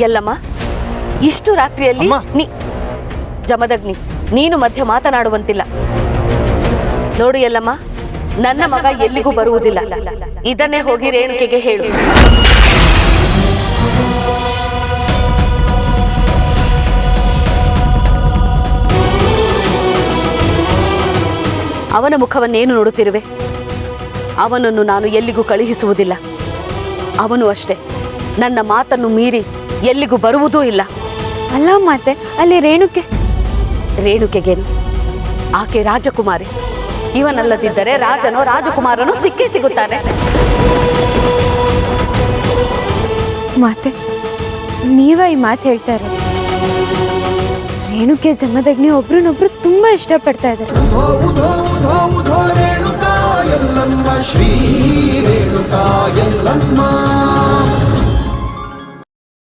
ಎಲ್ಲಮ್ಮ ಇಷ್ಟು ರಾತ್ರಿಯಲ್ಲಿ ಅಮ್ಮ. ನೀ ಜಮದಗ್ನಿ ನೀನು ಮಧ್ಯ ಮಾತನಾಡುವಂತಿಲ್ಲ. ನೋಡು ಎಲ್ಲಮ್ಮ ನನ್ನ ಮಗ ಎಲ್ಲಿಗೂ ಬರುವುದಿಲ್ಲ. ಇದನ್ನೇ ಹೋಗಿ ರೇಣುಕೆಗೆ ಹೇಳು. ಅವನ ಮುಖವನ್ನೇನು ನೋಡುತ್ತಿರುವೆ? ಅವನನ್ನು ನಾನು ಎಲ್ಲಿಗೂ ಕಳುಹಿಸುವುದಿಲ್ಲ. ಅವನು ಅಷ್ಟೇ. ನನ್ನ ಮಾತನ್ನು ಮೀರಿ ಎಲ್ಲಿಗೂ ಬರುವುದೂ ಇಲ್ಲ. ಅಲ್ಲ ಮಾತೆ ಅಲ್ಲಿ ರೇಣುಕೆ. ರೇಣುಕೆಗೇನು ಆಕೆ ರಾಜಕುಮಾರಿ. ಇವನಲ್ಲದಿದ್ದರೆ ರಾಜನೋ ರಾಜಕುಮಾರನು ಸಿಕ್ಕೇ ಸಿಗುತ್ತಾನೆ. ಮಾತೆ ನೀವ ಈ ಮಾತು ಹೇಳ್ತಾ ಇರೋದು. ರೇಣುಕೆ ಜನ್ಮದಗ್ನಿ ಒಬ್ರನ್ನೊಬ್ರು ತುಂಬಾ ಇಷ್ಟಪಡ್ತಾ ಇದ್ದಾರೆ. ಶ್ರೀ ರೇಣುಕಾ